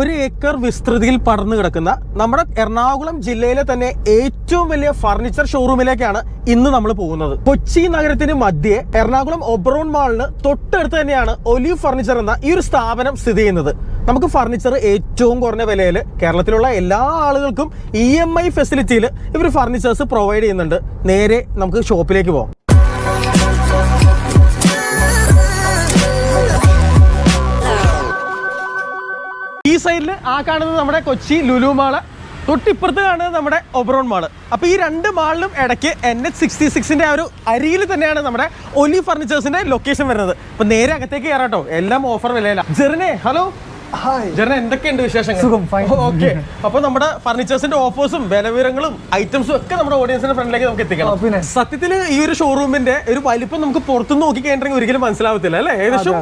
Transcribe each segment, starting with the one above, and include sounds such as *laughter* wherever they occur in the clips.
ഒരു ഏക്കർ വിസ്തൃതിയിൽ പടർന്നു കിടക്കുന്ന നമ്മുടെ എറണാകുളം ജില്ലയിലെ തന്നെ ഏറ്റവും വലിയ ഫർണിച്ചർ ഷോറൂമിലേക്കാണ് ഇന്ന് നമ്മൾ പോകുന്നത്. കൊച്ചി നഗരത്തിന് മധ്യേ എറണാകുളം ഒബ്രോൺ മാളിന് തൊട്ടടുത്ത് തന്നെയാണ് ഒലിവ് ഫർണിച്ചർ എന്ന ഈ ഒരു സ്ഥാപനം സ്ഥിതി ചെയ്യുന്നത്. നമുക്ക് ഫർണിച്ചർ ഏറ്റവും കുറഞ്ഞ വിലയിൽ കേരളത്തിലുള്ള എല്ലാ ആളുകൾക്കും ഇ എം ഐ ഫെസിലിറ്റിയിൽ ഇവർ ഫർണിച്ചേഴ്സ് പ്രൊവൈഡ് ചെയ്യുന്നുണ്ട്. നേരെ നമുക്ക് ഷോപ്പിലേക്ക് പോകാം. ഈ സൈഡിൽ ആ കാണുന്നത് നമ്മുടെ കൊച്ചി ലുലു മാൾ തൊട്ടിപ്പുറത്ത് കാണുന്നത് നമ്മുടെ ഒബ്രോൺ മാൾ അപ്പോൾ ഈ രണ്ട് മാളിലും ഇടയ്ക്ക് എൻ എച്ച് സിക്സ്റ്റി സിക്സിന്റെ ആ ഒരു അരിയിൽ തന്നെയാണ് നമ്മുടെ ഒലി ഫർണിച്ചേഴ്സിന്റെ ലൊക്കേഷൻ വരുന്നത്. അപ്പോൾ നേരെ അകത്തേക്ക് കയറാട്ടോ എല്ലാം ഓഫർ വിലയില്ല ജെറിനെ ഹലോ ജെറിനെ എന്തൊക്കെയുണ്ട് വിശേഷങ്ങൾ. ഓക്കെ. അപ്പൊ നമ്മുടെ ഫർണിച്ചേഴ്സിന്റെ ഓഫേഴ്സും വിലവിവരങ്ങളും ഐറ്റംസും ഒക്കെ നമ്മുടെ ഓഡിയൻസിന്റെ ഫ്രണ്ടിലേക്ക് നമുക്ക് എത്തിക്കണം. പിന്നെ. സത്യത്തിൽ ഈ ഒരു ഷോറൂമിന്റെ ഒരു വലിപ്പം നമുക്ക് പുറത്തുനിന്ന് നോക്കി കഴിഞ്ഞിട്ടുണ്ടെങ്കിൽ ഒരിക്കലും മനസ്സിലാവത്തില്ല അല്ലെ? ഏകദേശം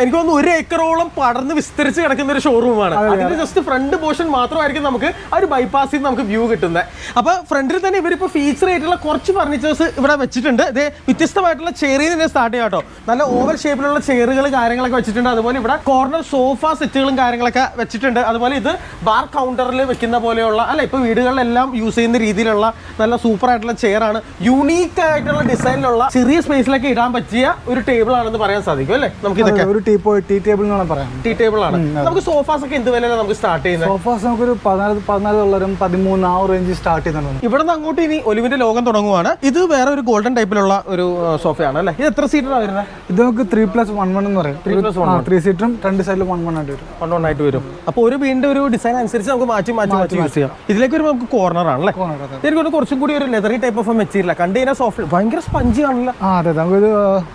എനിക്ക് തോന്നുന്നു ഒരു ഏക്കറോളം പടർന്ന് വിസ്തരിച്ച് കിടക്കുന്ന ഒരു ഷോറൂമാണ് അതിന്റെ ജസ്റ്റ് ഫ്രണ്ട് പോർഷൻ മാത്രമായിരിക്കും നമുക്ക് ആ ഒരു ബൈപ്പാസിൽ നിന്ന് നമുക്ക് വ്യൂ കിട്ടുന്നത്. അപ്പൊ ഫ്രണ്ടിൽ തന്നെ ഇവരിപ്പോ ഫീച്ചർ ആയിട്ടുള്ള കുറച്ച് ഫർണിച്ചേഴ്സ് ഇവിടെ വെച്ചിട്ടുണ്ട്. ഇത് വ്യത്യസ്തമായിട്ടുള്ള ചെയറിൽ തന്നെ സ്റ്റാർട്ട് ചെയ്യാം കേട്ടോ. നല്ല ഓവർ ഷേപ്പിലുള്ള ചെയറുകൾ കാര്യങ്ങളൊക്കെ വെച്ചിട്ടുണ്ട്. അതുപോലെ ഇവിടെ കോർണർ സോഫ സെറ്റുകളും കാര്യങ്ങളൊക്കെ വെച്ചിട്ടുണ്ട്. അതുപോലെ ഇത് ബാർ കൗണ്ടറിൽ വെക്കുന്ന പോലെയുള്ള അല്ല ഇപ്പൊ വീടുകളിലെല്ലാം യൂസ് ചെയ്യുന്ന രീതിയിലുള്ള നല്ല സൂപ്പർ ആയിട്ടുള്ള ചെയർ ആണ്. യൂണീക്ക് ആയിട്ടുള്ള ഡിസൈനിലുള്ള ചെറിയ സ്പേസിലൊക്കെ ഇടാൻ പറ്റിയ ഒരു ടേബിൾ ആണെന്ന് പറയാൻ സാധിക്കും അല്ലേ? നമുക്ക് ഇതൊക്കെ. ഒരു ടീ ടീ ടേബിൾ എന്ന് പറയാം ടീ ടേബിൾ ആണ്. നമുക്ക് സോഫാസ് ഒക്കെ എന്ത് വിലയാണ് നമുക്ക് സ്റ്റാർട്ട് ചെയ്യുന്നത്? സോഫാസ് നമുക്ക് ഒരു പതിനാല് പതിനാല് ഡോളറും പതിമൂന്ന് ആ റേഞ്ച് സ്റ്റാർട്ട് ചെയ്യുന്നുണ്ട്. ഇവിടെ നിന്ന് അങ്ങോട്ട് ഇനി ഒലിവിന്റെ ലോകം തുടങ്ങുവാണ്. ഇത് വേറെ ഒരു ഗോൾഡൻ ടൈപ്പിലുള്ള ഒരു സോഫയാണ് അല്ലേ? ഇത് എത്ര സീറ്റർ വരുന്നത്? ഇത് നമുക്ക് ത്രീ പ്ലസ് വൺ വൺ എന്ന് പറയും. ത്രീ പ്ലസ് വൺ ത്രീ സീറ്ററും രണ്ട് സൈഡിലും വൺ വൺ ആയിട്ട് വരും. വൺ വൺ ആയിട്ട് വരും. അപ്പോൾ ഒരു വീണ്ടും ഒരു ഡിസൈൻ അനുസരിച്ച് നമുക്ക് മാറ്റി മാറ്റി മാറ്റി യൂസ് ചെയ്യാം. ഇതിലേക്ക് വരുമ്പോൾ നമുക്ക് കോർണർ ആണല്ലേ? തോന്നുന്നു കുറച്ചും കൂടി ഒരു ലെതറി ടൈപ്പ് ഓഫ് മെറ്റീരിയൽ കണ്ടു കഴിഞ്ഞാൽ സോഫ്റ്റ് ഭയങ്കര സ്പഞ്ചി ആണല്ലോ. ആ അതെ നമുക്കൊരു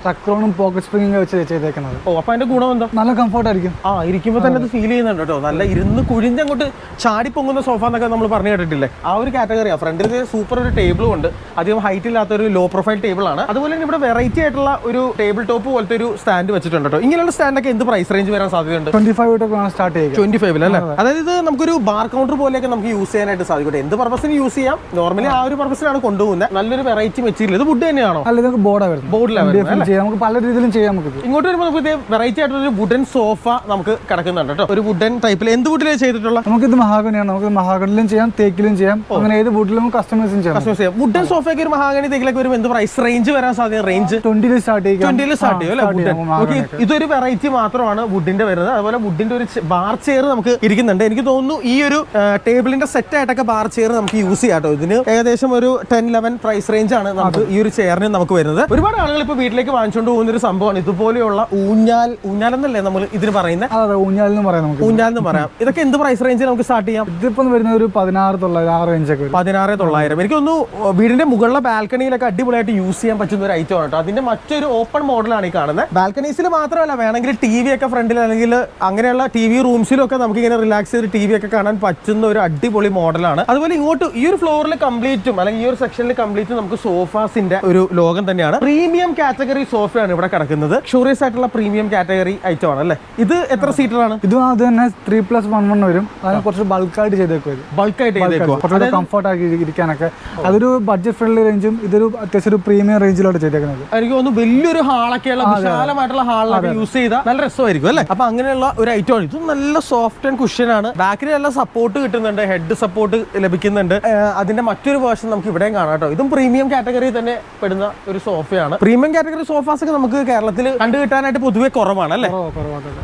ടക്രോണും പോക്കറ്റ് സ്പ്രിംഗും വെച്ച് ചെയ്തേക്കുന്നത് ഓ അപ്പൊ അതിന്റെ ഗുണം എന്താ? നല്ല കംഫർട്ട് ആയിരിക്കും. ആ ഇരിക്കുമ്പോൾ തന്നെ അത് ഫീൽ ചെയ്യുന്നുണ്ട് കേട്ടോ. നല്ല ഇരുന്ന് കുഴിഞ്ഞങ്ങോട്ട് ചാടി പൊങ്ങുന്ന സോഫ എന്നൊക്കെ നമ്മൾ പറഞ്ഞു കേട്ടിട്ടില്ലേ? ആ ഒരു കാറ്റഗറി കാറ്റഗറിയാണ് ഫ്രണ്ടിൽ സൂപ്പർ ഒരു ടേബിളും ഉണ്ട്. അധികം ഹൈറ്റ് ഇല്ലാത്ത ഒരു ലോ പ്രൊഫൈൽ ടേബിൾ ആണ്. അതുപോലെ തന്നെ ഇവിടെ വെറൈറ്റി ആയിട്ടുള്ള ഒരു ടേബിൾ ടോപ്പ് പോലത്തെ ഒരു സ്റ്റാൻഡ് വെച്ചിട്ടുണ്ട് കേട്ടോ. ഇങ്ങനെയുള്ള സ്റ്റാൻഡൊക്കെ എന്ത് പ്രൈസ് റേഞ്ച് വരാൻ സാധ്യതയുണ്ട്? ട്വന്റി ഫൈവ് തൊട്ടൊക്കെ സ്റ്റാർട്ട് ചെയ്യുക ട്വന്റി ഫൈവിൽ അല്ലേ? അതായത് ഇത് നമുക്കൊരു ബാർ കൗണ്ടർ പോലെയൊക്കെ നമുക്ക് യൂസ് ചെയ്യാനായിട്ട് സാധിക്കട്ടെ. എന്ത് പർപ്പസിന് യൂസ് ചെയ്യാം? നോർമലി ആ ഒരു പർപ്പസിലാണ് കൊണ്ടുപോകുന്നത്. നല്ലൊരു വെറൈറ്റി മെറ്റീരിയൽ ഇത് വുഡ് തന്നെയാണോ? അല്ല ഇതൊക്കെ ബോർഡാണ് വരുന്നത്. ബോർഡിലാണ് ചെയ്യാം. നമുക്ക് പല രീതിയിലും ചെയ്യാം നമുക്ക് ഇങ്ങോട്ട് വരുമ്പോൾ നമുക്ക് വെറൈറ്റി ആയിട്ടുള്ള ഒരു വുഡൻ സോഫ നമുക്ക് കിടക്കുന്നുണ്ട് കേട്ടോ. ഒരു വുഡൻ ടൈപ്പിൽ എന്ത് വുഡിലാണ് ചെയ്തിട്ടുള്ള നമുക്കിത് മഹാഗണിയാണ് നമുക്ക് മഹാഗണിലും ചെയ്യാം തേക്കിലും ചെയ്യാം. അങ്ങനെ ഏത് വുഡിലും കസ്റ്റമൈസും ചെയ്യാം. കസ്റ്റമൈസ് ചെയ്യാം. വുഡൻ സോഫയ്ക്ക് ഒരു മഹാഗണി തേക്കിലൊക്കെ വരുമ്പോൾ എന്ത് പ്രൈസ് റേഞ്ച് വരാൻ സാധ്യത? റേഞ്ച് ട്വന്റിയിൽ സ്റ്റാർട്ട് ചെയ്യും ട്വന്റിയിൽ സ്റ്റാർട്ട് ചെയ്യും അല്ലേ? ഇതൊരു വെറൈറ്റി മാത്രമാണ് വുഡിന്റെ വരുന്നത്. അതുപോലെ വുഡിന്റെ ഒരു ബാർ ചെയർ നമുക്ക് ഇരിക്കുന്നുണ്ട്. എനിക്ക് തോന്നുന്നു ഈ ഒരു ടേബിളിന്റെ സെറ്റ് ആയിട്ടൊക്കെ ബാർ ചെയർ നമുക്ക് യൂസ് ചെയ്യാം കേട്ടോ ഇതിന് ഏകദേശം ഒരു ടെൻ ലെവൻ പ്രൈസ് റേഞ്ച് ആണ് നമുക്ക് ഈ ഒരു ചെയറിന് നമുക്ക് വരുന്നത്. ഒരുപാട് ആളുകൾ ഇപ്പൊ വീട്ടിലേക്ക് വാങ്ങിച്ചുകൊണ്ട് പോകുന്ന ഒരു സംഭവമാണ്. ഇതുപോലെയുള്ള ഊഞ്ഞാൽ ഊഞ്ഞാൽ എന്നല്ലേ നമ്മൾ ഇതിന് പറയുന്നത് ഊഞ്ഞാൽ എന്ന് പറയാം നമുക്ക്. ഊഞ്ഞാൽ എന്ന് പറയാം. ഇതൊക്കെ എന്ത് പ്രൈസ് റേഞ്ച് നമുക്ക് സ്റ്റാർട്ട് ചെയ്യാം? ഇതിപ്പം വരുന്ന ഒരു പതിനാറ് തൊള്ളായിരം ആ റേഞ്ച് ഒക്കെ പതിനാറ് തൊള്ളായിരം. എനിക്ക് തോന്നുന്നു വീടിന്റെ മുകളിലെ ബാൽക്കണിയിലൊക്കെ അടിപൊളിയായിട്ട് യൂസ് ചെയ്യാൻ പറ്റുന്ന ഒരു ഐറ്റം ആണ് കേട്ടോ അതിന്റെ മറ്റൊരു ഓപ്പൺ മോഡലാണ് ഈ കാണുന്നത്. ബാൽക്കണീസിൽ മാത്രമല്ല വേണമെങ്കിൽ ടി വി ഒക്കെ ഫ്രണ്ടിൽ അല്ലെങ്കിൽ അങ്ങനെയുള്ള ടി വി റൂംസിലൊക്കെ നമുക്ക് ഇങ്ങനെ റിലാക്സ് ചെയ്ത് ടി വി ഒക്കെ കാണാൻ പറ്റുന്ന ഒരു അടിപൊളി മോഡലാണ്. അതുപോലെ ഇങ്ങോട്ട് ഈ ഒരു ഫ്ലോറിൽ കംപ്ലീറ്റും അല്ലെങ്കിൽ ഈ ഒരു സെക്ഷനിൽ കംപ്ലീറ്റും നമുക്ക് സോഫാസിന്റെ ഒരു ലോകം തന്നെയാണ്. പ്രീമിയം കാറ്റഗറി സോഫയാണ് ഇവിടെ കിടക്കുന്നത്. ഷൂറിയസ് ആയിട്ടുള്ള പ്രീമിയം കാറ്റഗറി ഐറ്റം ആണ് അല്ലേ? ഇത് എത്ര സീറ്റർ ആണ്? ഇതും അത് തന്നെ ത്രീ പ്ലസ് വൺ വൺ വരും. അതിന് കുറച്ച് ബൾക്കായിട്ട് ചെയ്തേക്കും ബൾക്കായിട്ട് കുറച്ചുകൂടെ കംഫർട്ട് ആക്കി ഇരിക്കാനൊക്കെ. അതൊരു ബഡ്ജറ്റ് ഫ്രണ്ട്ലി റേഞ്ചും ഇതൊരു അത്യാവശ്യം ഒരു പ്രീമിയം റേഞ്ചിലോട്ട് ചെയ്തേക്കുന്നത്. എനിക്ക് തോന്നുന്നു വലിയൊരു ഹാളൊക്കെയുള്ള വിശാലമായിട്ടുള്ള ഹാളിലൊക്കെ യൂസ് ചെയ്താൽ നല്ല രസമായിരിക്കും അല്ലേ? അപ്പൊ അങ്ങനെയുള്ള ഒരു ഐറ്റം ആണ് ഇത് നല്ല സോഫ്റ്റ് ആൻഡ് കുഷ്യൻ ആണ്. ബാക്കിൽ നല്ല സപ്പോർട്ട് കിട്ടുന്നുണ്ട് ഹെഡ് സപ്പോർട്ട് ലഭിക്കുന്നുണ്ട്. അതിന്റെ മറ്റൊരു വേർഷൻ നമുക്ക് ഇവിടെയും കാണാം കേട്ടോ. ഇതും പ്രീമിയം കാറ്റഗറിയിൽ തന്നെ പെടുന്ന ഒരു സോഫയാണ് പ്രീമിയം കാറ്റഗറി സോഫാസ് ഒക്കെ നമുക്ക് കേരളത്തിൽ കണ്ടു കിട്ടാനായിട്ട് പൊതുവെ കുറവാണ് അല്ലേ?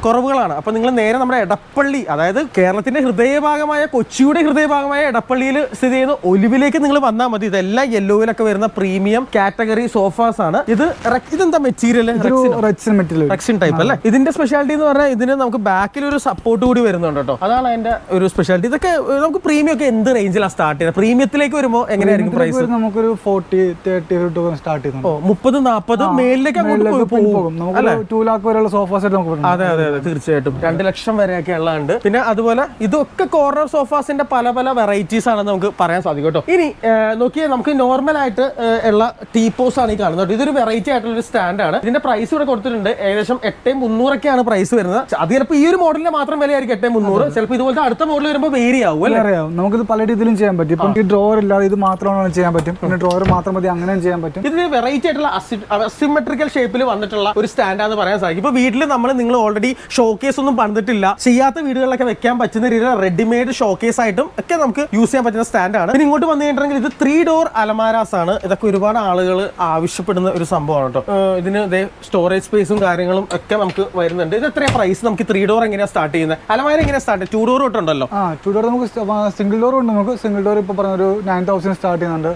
കുറവുകളാണ്. അപ്പൊ നിങ്ങൾ നേരെ നമ്മുടെ എടപ്പള്ളി അതായത് കേരളത്തിന്റെ ഹൃദയഭാഗമായ കൊച്ചിയുടെ ഹൃദയഭാഗമായ എടപ്പള്ളിയിൽ സ്ഥിതി ചെയ്യുന്ന ഒലിവിലേക്ക് നിങ്ങൾ വന്നാൽ മതി. ഇതെല്ലാം യെല്ലോയിലൊക്കെ വരുന്ന പ്രീമിയം കാറ്റഗറി സോഫാസ് ആണ്. ഇത് ഇതെന്താ മെറ്റീരിയൽ റെക്സിൻ ടൈപ്പ് അല്ലേ? ഇതിന്റെ സ്പെഷ്യാലിറ്റി എന്ന് പറഞ്ഞാൽ ഇതിന് നമുക്ക് ബാക്കിൽ ഒരു സപ്പോർട്ട് കൂടി വരുന്നുണ്ട് കേട്ടോ. അതാണ് അതിന്റെ ഒരു സ്പെഷ്യാലിറ്റി ഇതൊക്കെ നമുക്ക് പ്രീമിയം ഒക്കെ എന്ത് റേഞ്ചിലാണ് സ്റ്റാർട്ട് ചെയ്യുന്നത്? പ്രീമിയത്തിലേക്ക് വരുമ്പോൾ എങ്ങനെയായിരിക്കും പ്രൈസ് നമുക്കൊരു ഫോർട്ടി തേർട്ടി സ്റ്റാർട്ട് ചെയ്യുന്നുണ്ട്. ഓ മുപ്പത് നാൽപ്പത് മേലിലേക്ക് അങ്ങോട്ട് പോകും. പോകും. നമുക്ക് ടൂ ലാക്ക് വരെയുള്ള സോഫാസ് ആയിട്ട് നമുക്ക് വരുന്നുണ്ട്. അതെ അതെ അതെ തീർച്ചയായിട്ടും. രണ്ട് ലക്ഷം വരെയൊക്കെ ഉള്ളതുണ്ട്. പിന്നെ അതുപോലെ ഇതൊക്കെ കോർണർ സോഫാസിന്റെ പല പല വെറൈറ്റീസ് ആണെന്ന് നമുക്ക് പറയാൻ സാധിക്കും കേട്ടോ. ഇനി നോക്കിയാൽ നമുക്ക് നോർമൽ ആയിട്ട് ഉള്ള ടീപ്പോസ് ആണ് ഈ കാണുന്നത്. ഇതൊരു വെറൈറ്റി ആയിട്ടുള്ള ഒരു സ്റ്റാൻഡ് ആണ്. ഇതിന്റെ പ്രൈസ് ഇവിടെ കൊടുത്തിട്ടുണ്ട് ഏകദേശം എട്ട് മുന്നൂറൊക്കെയാണ് പ്രൈസ് വരുന്നത്. അത് ചിലപ്പോൾ ഈ ഒരു മോഡലിന്റെ മാത്രം വിലയായിരിക്കും എട്ട് മുന്നൂറ്. ചിലപ്പോൾ ഇതുപോലത്തെ അടുത്ത മോഡൽ വരുമ്പോൾ വേരി ആവും അല്ലേ? അറിയാം നമുക്കിത് പല രീതിയിലും ചെയ്യാൻ പറ്റും. ഇപ്പം ഈ ഡ്രോവർ ഇല്ലാതെ ഇത് മാത്രമാണ് ചെയ്യാൻ പറ്റും? പിന്നെ ഡ്രോവർ മാത്രം മതി അങ്ങനെയും ചെയ്യാൻ പറ്റും. ഇതിന് വെറൈറ്റി ആയിട്ടുള്ള അസിമെട്രിക്കൽ ഷേപ്പിൽ വന്നിട്ടുള്ള ഒരു സ്റ്റാൻഡാന്ന് പറയാൻ സാധിക്കും. ഇപ്പൊ വീട്ടിൽ നമ്മൾ നിങ്ങൾ ഓൾറെഡി ഷോക്കേസ് ഒന്നും പണിതിട്ടില്ല. ചെയ്യാത്ത വീടുകളിലൊക്കെ വെക്കാൻ പറ്റുന്ന രീതിയിൽ റെഡിമെയ്ഡ് ഷോക്കേസ് ആയിട്ടും ഒക്കെ നമുക്ക് യൂസ് ചെയ്യാൻ പറ്റുന്ന സ്റ്റാൻഡാണ് പിന്നെ ഇങ്ങോട്ട് വന്നു കഴിഞ്ഞിട്ടുണ്ടെങ്കിൽ ഇത് ത്രീ ഡോർ അലമാരാസ് ആണ്. ഇതൊക്കെ ഒരുപാട് ആളുകൾ ആവശ്യപ്പെടുന്ന ഒരു സംഭവമാണ് കേട്ടോ. ഇതിന് സ്റ്റോറേജ് സ്പേസും കാര്യങ്ങളും ഒക്കെ നമുക്ക് വരുന്നുണ്ട്. ഇത് എത്രയാണ് പ്രൈസ് നമുക്ക് ത്രീ ഡോർ എങ്ങനെയാണ് സ്റ്റാർട്ട് ചെയ്യുന്നത്? അലമാര എങ്ങനെയാണ് സ്റ്റാർട്ട് ടു ഡോർ തൊട്ടുണ്ടല്ലോ ആ ടു ഡോർ നമുക്ക് സിംഗിൾ ഡോർ ഉണ്ട്. നമുക്ക് സിംഗിൾ ഡോർ ഇപ്പൊ പറഞ്ഞ ഒരു നയൻ തൗസൻഡ് സ്റ്റാർട്ട് ചെയ്യുന്നുണ്ട്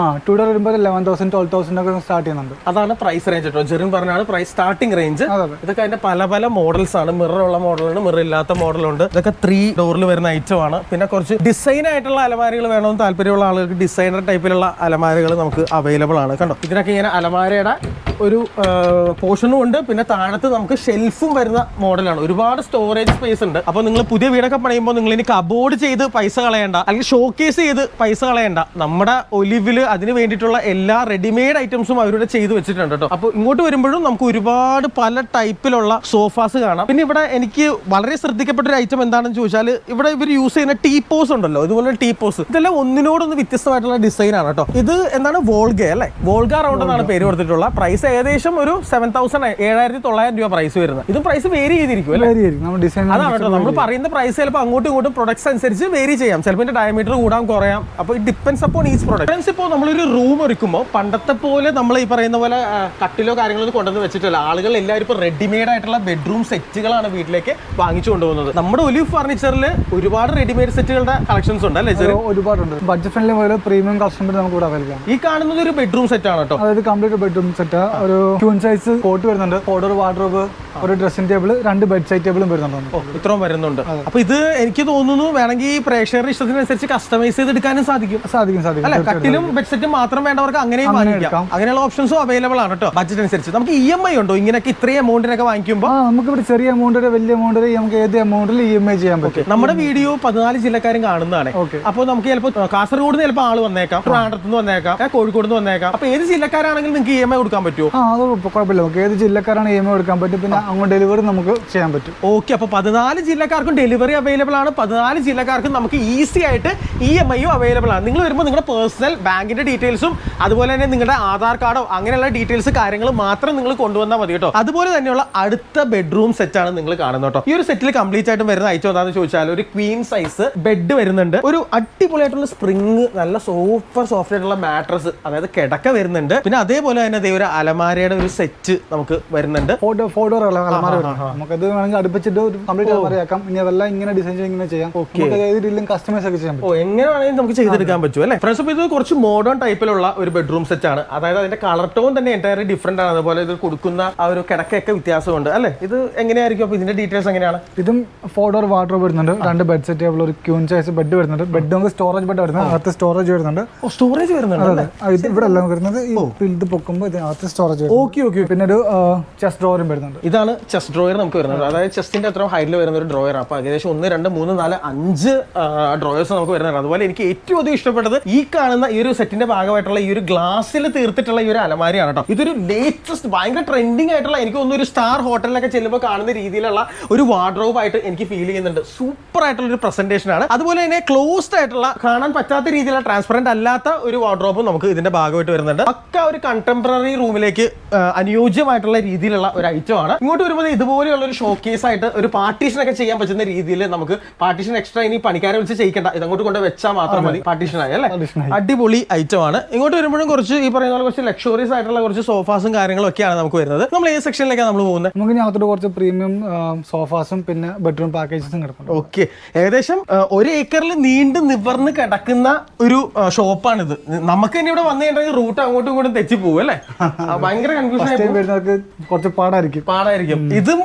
ആ ടു ഡോർ വരുമ്പോൾ ലെവൻ തൗസൻഡ് ട്വൽവ് തൗസൻഡ് ഒക്കെ സ്റ്റാർട്ട് ചെയ്യുന്നുണ്ട്. അതാണ് പ്രൈസ് റേഞ്ച് കേട്ടോ ജെറിൻ പറഞ്ഞാണ് പ്രൈസ് സ്റ്റാർട്ടിംഗ് റേഞ്ച് ഇതൊക്കെ അതിന്റെ പല പല മോഡൽസ് ആണ്. മിറർ ഉള്ള മോഡലുണ്ട് മിറർ ഇല്ലാത്ത മോഡലുണ്ട് ഇതൊക്കെ ത്രീ ഡോറിൽ വരുന്ന ഐറ്റം ആണ്. പിന്നെ കുറച്ച് ഡിസൈൻ ആയിട്ടുള്ള അലമാരകൾ വേണമെന്ന് താല്പര്യമുള്ള ആളുകൾക്ക് ഡിസൈനർ ടൈപ്പിലുള്ള അലമാരകൾ നമുക്ക് അവൈലബിൾ ആണ്. കണ്ടോ? ഇതിനൊക്കെ ഇങ്ങനെ അലമാരയുടെ ഒരു പോർഷനും ഉണ്ട്. പിന്നെ താഴത്ത് നമുക്ക് ഷെൽഫും വരുന്ന മോഡലാണ്. ഒരുപാട് സ്റ്റോറേജ് സ്പേസ് ഉണ്ട്. അപ്പോൾ നിങ്ങൾ പുതിയ വീടൊക്കെ പണിയുമ്പോൾ നിങ്ങൾ ഇനി കബോർഡ് ചെയ്ത് പൈസ കളയണ്ട. അല്ലെങ്കിൽ ഷോക്കേസ് ചെയ്ത് പൈസ കളയണ്ട. നമ്മുടെ ഒലിവിൽ അതിന് വേണ്ടിയിട്ടുള്ള എല്ലാ റെഡിമെയ്ഡ് ഐറ്റംസും അവരുടെ ചെയ്ത് വെച്ചിട്ടുണ്ട് കേട്ടോ. അപ്പോൾ ഇങ്ങോട്ട് വരുമ്പോഴും നമുക്ക് ഒരുപാട് പല ടൈപ്പിലുള്ള സോഫാസ് കാണാം. പിന്നെ ഇവിടെ എനിക്ക് വളരെ ശ്രദ്ധിക്കപ്പെട്ട ഒരു ഐറ്റം എന്താണെന്ന് ചോദിച്ചാൽ ഇവിടെ ഇവർ യൂസ് ചെയ്യുന്ന ടീപ്പോസ് ഉണ്ടല്ലോ. ഇതുപോലെ ടീപ്പോസ് ഇതെല്ലാം ഒന്നിനോടൊന്ന് വ്യത്യസ്തമായിട്ടുള്ള ഡിസൈനാണ് ആണ് കേട്ടോ. ഇത് എന്താണ് വോൾഗ അല്ലേ? വോൾഗ റൗണ്ട് എന്നാണ് പേര് കൊടുത്തിട്ടുള്ള. പ്രൈസ് ഏകദേശം ഒരു സെവൻ തൗസൻഡ് ഏഴായിരത്തി തൊള്ളായിരം രൂപ പ്രൈസ് വരുന്നത്. ഇതും പ്രൈസ് വേരി ചെയ്തിരിക്കും അതാണ് കേട്ടോ. നമ്മൾ പറയുന്ന പ്രൈസ് ചിലപ്പോൾ അങ്ങോട്ടും ഇങ്ങോട്ടും പ്രൊഡക്ട്സ് അനുസരിച്ച് വേരി ചെയ്യാം. ചിലപ്പോൾ ഇതിന്റെ ഡയമീറ്റർ കൂടാൻ കുറയാം. അപ്പോൾ ഇറ്റ് ഡിപ്പെൻസ് അപ്പോൾ ഈച്ച് പ്രൊഡക്റ്റ് ഫ്രണ്ട്സ് ഇപ്പോൾ നമ്മളൊരു റൂം ഒരുക്കുമ്പോൾ പണ്ടത്തെ പോലെ നമ്മൾ ഈ പറയുന്ന പോലെ കട്ടിലോ കാര്യങ്ങളോ കൊണ്ടുവന്ന് വെച്ചിട്ടില്ല. ആളുകൾ എല്ലാവരും ഇപ്പോൾ റെഡിമെയ്ഡ് ആയിട്ടുള്ള ബെഡ്റൂം സെറ്റുകളാണ് വീട്ടിലേക്ക് വാങ്ങിച്ചു കൊണ്ടുപോകുന്നത്. നമ്മുടെ ഒലിവ് ഫർണിച്ചറിൽ ഒരുപാട് റെഡിമെയ്ഡ് സെറ്റുകളുടെ കളക്ഷൻസ് ഉണ്ട് അല്ലേ ഒരുപാടുണ്ട്. ബഡ്ജറ്റ് ഫ്രണ്ട്ലി പോലെ പ്രീമിയം കസ്റ്റമർ നമുക്ക് ഇവിടെ അവൈലബിൾ ആണ്. ഈ കാണുന്നത് ഒരു ബെഡ്റൂം സെറ്റ് ആണ് കേട്ടോ. അതായത് കംപ്ലീറ്റ് ബെഡ്റൂം സെറ്റ് ഒരു ക്യൂൺ സൈസ് കോട്ട് വരുന്നുണ്ട്. ഓർഡർ വാർഡ്രോബ് ഒരു ഡ്രസ്സിംഗ് ടേബിൾ രണ്ട് ബെഡ് സൈഡ് ടേബിളും വരുന്നുണ്ട് ഇത്രയും വരുന്നുണ്ട്. അപ്പൊ ഇത് എനിക്ക് തോന്നുന്നു വേണമെങ്കിൽ പ്രേക്ഷകരുടെ ഇഷ്ടത്തിനനുസരിച്ച് കസ്റ്റമൈസ് ചെയ്ത് എടുക്കാനും സാധിക്കും. സാധിക്കും സാധിക്കും. അല്ല? കട്ടിലും ബെഡ്സെറ്റും മാത്രം വേണ്ടവർക്ക് അങ്ങനെയും വാങ്ങിക്കാം. അങ്ങനെയുള്ള ഓപ്ഷൻസും അവൈലബിൾ ആണ് കേട്ടോ ബഡ്ജറ്റ് അനുസരിച്ച്. നമുക്ക് ഇ എം ഐ ഉണ്ടോ? ഇങ്ങനെയൊക്കെ ഇത്രയും എമൗണ്ടിനൊക്കെ വാങ്ങിക്കുമ്പോൾ നമുക്ക് ഇവിടെ ചെറിയ എമൗണ്ട് വരെ വലിയ എമൗണ്ട് വരെ നമുക്ക് ഏത് എമൗണ്ടിൽ ഇ എം ഐ ചെയ്യാൻ പറ്റും. നമ്മുടെ വീഡിയോ പതിനാല് ജില്ലക്കാരും കാണുന്നതാണ്. അപ്പൊ അപ്പോൾ നമുക്ക് ചിലപ്പോൾ കാസർഗോഡ് നിന്ന് ചിലപ്പോൾ ആൾ വന്നേക്കാം. ട്രിവാൻഡ്രത്ത് നിന്ന് വന്നേക്കാം. കോഴിക്കോട് നിന്ന് വന്നേക്കാം. അപ്പൊ ഏത് ജില്ലക്കാരാണെങ്കിലും നിങ്ങൾക്ക് ഇ എം ഐ കൊടുക്കാൻ പറ്റുമോ? ആ അത് കുഴപ്പമില്ല. നമുക്ക് ഏത് ജില്ലക്കാരാണ് ഇ എം ഐ എടുക്കാൻ പറ്റും പിന്നെ അങ്ങോട്ട് ഡെലിവറി നമുക്ക് ചെയ്യാൻ പറ്റും. ഓക്കെ അപ്പൊ പതിനാല് ജില്ലക്കാർക്കും ഡെലിവറി അവൈലബിൾ ആണ്. പതിനാല് ജില്ലക്കാർക്കും നമുക്ക് ഈസി ആയിട്ട് ഇ എം ഐയും അവൈലബിൾ ആണ്. നിങ്ങൾ വരുമ്പോൾ നിങ്ങളുടെ പേഴ്സണൽ ബാങ്കിന്റെ ഡീറ്റെയിൽസും അതുപോലെ തന്നെ നിങ്ങളുടെ ആധാർ കാർഡോ അങ്ങനെയുള്ള ഡീറ്റെയിൽസ് കാര്യങ്ങൾ മാത്രം നിങ്ങൾ കൊണ്ടുവന്നാൽ മതി കേട്ടോ. അതുപോലെ തന്നെയുള്ള അടുത്ത ബെഡ്റൂം സെറ്റ് ആണ് നിങ്ങൾ കാണുന്നത് കേട്ടോ. ഈ ഒരു സെറ്റിൽ കംപ്ലീറ്റ് ആയിട്ടും വരുന്ന ഐറ്റം എന്താണെന്ന് ചോദിച്ചാൽ ഒരു ക്വീൻ സൈസ് ബെഡ് വരുന്നുണ്ട്. ഒരു അടിപൊളിയായിട്ടുള്ള സ്പ്രിങ് നല്ല സൂപ്പർ സോഫ്റ്റ് ആയിട്ടുള്ള മാട്രസ് അതായത് കിടക്ക വരുന്നുണ്ട്. പിന്നെ അതേപോലെ തന്നെ ദേ ഒരു അലമാരയുടെ ഒരു സെറ്റ് നമുക്ക് വരുന്നുണ്ട്. ഫോട്ടോ ഫോട്ടോ അലമാര നമുക്കത് വേണമെങ്കിൽ അടുപ്പിച്ചിട്ട് ഒരു കംപ്ലീറ്റ് അലമാരയാക്കാം ഇനി അതെല്ലാം ഇങ്ങനെ ഡിസൈൻ ഇങ്ങനെ ചെയ്യാം. രീതിയിലും കസ്റ്റമൈസ് ഒക്കെ ചെയ്യാം ഓ എങ്ങനെ വേണമെങ്കിലും നമുക്ക് ചെയ്തെടുക്കാൻ പറ്റും അല്ലേ? ഫ്രണ്ട്സ് അപ്പോൾ ഇത് കുറച്ച് മോഡേൺ ടൈപ്പിലുള്ള ഒരു ബെഡ്റൂം സെറ്റ് ആണ്. അതായത് അതിന്റെ കളർ ടോൺ തന്നെ എന്റയർ ഡിഫറെന്റ് ആണ്. അതുപോലെ ഇത് കൊടുക്കുന്ന ആ ഒരു കിടക്കൊക്കെ വ്യത്യാസമുണ്ട് അല്ലേ? ഇത് എങ്ങനെയായിരിക്കും? അപ്പോൾ ഇതിന്റെ ഡീറ്റെയിൽസ് എങ്ങനെയാണ്? ഇതും ഫോർ ഡോർ വാർഡ്രോബ് വരുന്നുണ്ട് രണ്ട് ബെഡ് സെറ്റ് ഒരു ക്യൂൺ സൈസ് ബെഡ് വരുന്നുണ്ട്. ബെഡ് നമുക്ക് സ്റ്റോറേജ് ബെഡ് വരുന്നത്. അകത്ത് സ്റ്റോറേജ് വരുന്നുണ്ട്. സ്റ്റോറേജ് വരുന്നുണ്ട് ഇത് ഇവിടെ എല്ലാം വരുന്നത്. ഇത് പൊക്കുമ്പോൾ ഇതിനകത്ത് സ്റ്റോറേജ് ഓക്കെ ഓക്കെ പിന്നെ ഒരു ചെസ്റ്റ് ഡ്രോയറും വരുന്നുണ്ട്. ഇതാണ് ചെസ്റ്റ് ഡ്രോയർ നമുക്ക് വരുന്നത്. അതായത് ചെസ്റ്റിന്റെ അത്ര ഹൈറ്റിൽ വരുന്ന ഒരു ഡ്രോയർ അപ്പോൾ ഏകദേശം ഒന്ന് രണ്ട് മൂന്ന് നാല് അഞ്ച് ഡ്രോയേഴ്സ് നമുക്ക് വരുന്നുണ്ട്. അതുപോലെ എനിക്ക് ഏറ്റവും അധികം ഇഷ്ടപ്പെട്ടത് ഈ കാണുന്ന ഈ ഒരു സെറ്റിന്റെ ഭാഗമായിട്ടുള്ള ഈ ഒരു ഗ്ലാസ്സിൽ തീർത്തിട്ടുള്ള ഈ ഒരു അലമാരിയാണ് കേട്ടോ. ഇതൊരു ലേറ്റസ്റ്റ് ഭയങ്കര ട്രെൻഡിങ് ആയിട്ടുള്ള എനിക്ക് തോന്നുന്നു ഒരു സ്റ്റാർ ഹോട്ടലിലൊക്കെ ചെല്ലുമ്പോൾ കാണുന്ന രീതിയിലുള്ള ഒരു വാർഡ്രോബ് ആയിട്ട് എനിക്ക് ഫീൽ ചെയ്യുന്നുണ്ട്. സൂപ്പർ ആയിട്ടുള്ള ഒരു പ്രസന്റേഷൻ ആണ്. അതുപോലെ തന്നെ ക്ലോസ്ഡ് ആയിട്ടുള്ള കാണാൻ പറ്റാത്ത രീതിയിലുള്ള ട്രാൻസ്പെറന്റ് അല്ലാത്ത ഒരു വാർഡ്രോബും നമുക്ക് ഇതിന്റെ ഭാഗമായിട്ട് വരുന്നുണ്ട്. പക്ക ഒരു കണ്ടംപററി റൂമിലേക്ക് അനുയോജ്യമായിട്ടുള്ള രീതിയിലുള്ള ഒരു ഐറ്റം ആണ് ഇങ്ങോട്ട് വരുമ്പോൾ ഇതുപോലെയുള്ള ഒരു ഷോക്കേസ് ആയിട്ട് ഒരു പാർട്ടീഷൻ ഒക്കെ ചെയ്യാൻ പറ്റുന്ന രീതിയിൽ നമുക്ക് പാർട്ടീഷൻ എക്സ്ട്രാ ഇനി പണിക്കാരെ വിളിച്ച് ചെയ്യിക്കണ്ട. ഇതങ്ങോട്ട് കൊണ്ട് വെച്ചാൽ മാത്രം മതി. പാർട്ടീഷൻ ആയി അല്ലേ അടിപൊളി ഐറ്റം ആണ് ഇങ്ങോട്ട് വരുമ്പോഴും കുറച്ച് ഈ പറയുന്ന പോലെ കുറച്ച് ലക്ഷറീസ് ആയിട്ടുള്ള കുറച്ച് സോഫാസും കാര്യങ്ങളും ഒക്കെയാണ് നമുക്ക് വരുന്നത്. നമ്മൾ ഏത് സെക്ഷനിലേക്കാണ് നമ്മൾ പോകുന്നത്? നമുക്ക് അകത്തോട്ട് കുറച്ച് പ്രീമിയം സോഫാസും പിന്നെ ബെഡ്റൂം പാക്കേജസും കിടക്കും ഓക്കെ ഏകദേശം ഒരു ഏക്കറിൽ നീണ്ടു നിവർന്ന് കിടക്കുന്ന ഒരു ഷോപ്പാണിത് നമുക്ക് തന്നെ ഇവിടെ വന്നു കഴിഞ്ഞാൽ റൂട്ട് അങ്ങോട്ടും ഇങ്ങോട്ടും തെച്ചു പോകും അല്ലേ? *laughs* ഭയങ്കര കൺഫ്യൂഷൻ വരുന്നവർക്ക് കുറച്ച് പാടായിരിക്കും. പാടായിരിക്കും. ഇതും